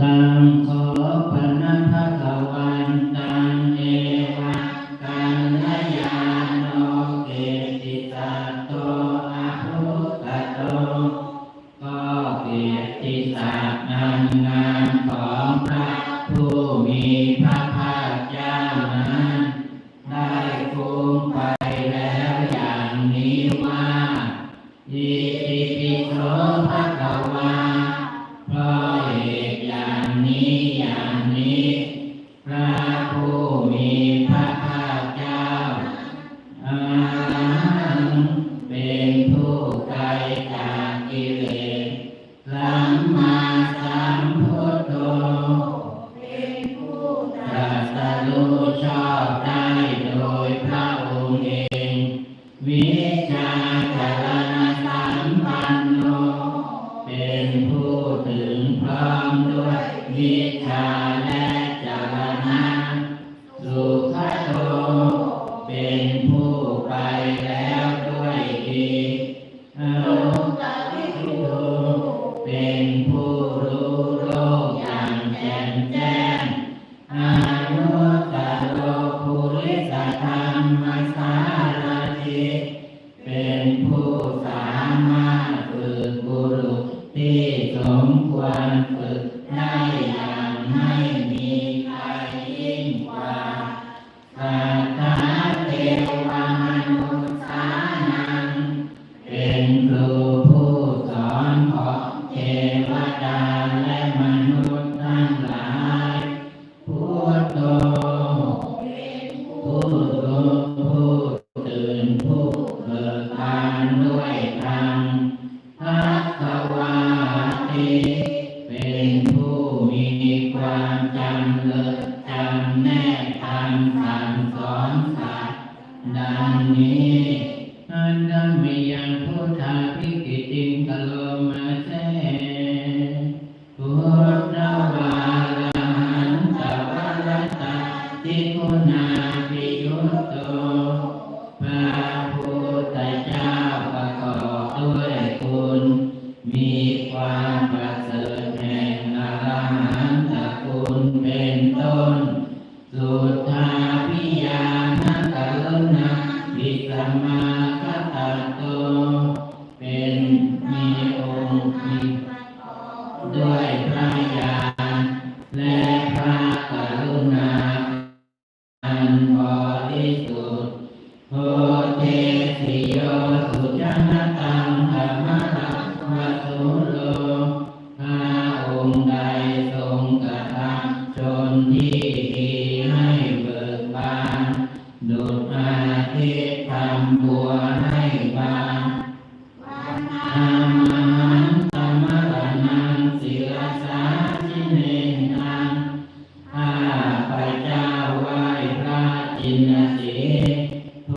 ตั นี้อย่างนี้พระผู้มีพระภาคเจ้าอาหังเป็นผู้ไกลจากกิเลสสัมมาสัมพุทโธตรัสรู้ชอบได้โดยพระองค์เอง วิชาจารณสัมปันโนเป็นผู้ถึงพร้อม วิชาและจารณะสุขโตเป็นผู้ไปแล้วด้วยดีอนุตตริโตเป็นผู้รู้โลกอย่างแจ่มแจ้งอนุตตโรภูริสธรรมสารถิเป็นผู้สามารถฝึกบุรุษที่สมควรฝึก ด้วยธรรมพัทวาติเป็นผู้มีความจำเลิกจำแนกธรรมสั่งสอนสัตว์ดังนี้อันดัม ด้วยพระญาณและพระกรุณาอันบริสุทธิ์โพเท จินนาเสโท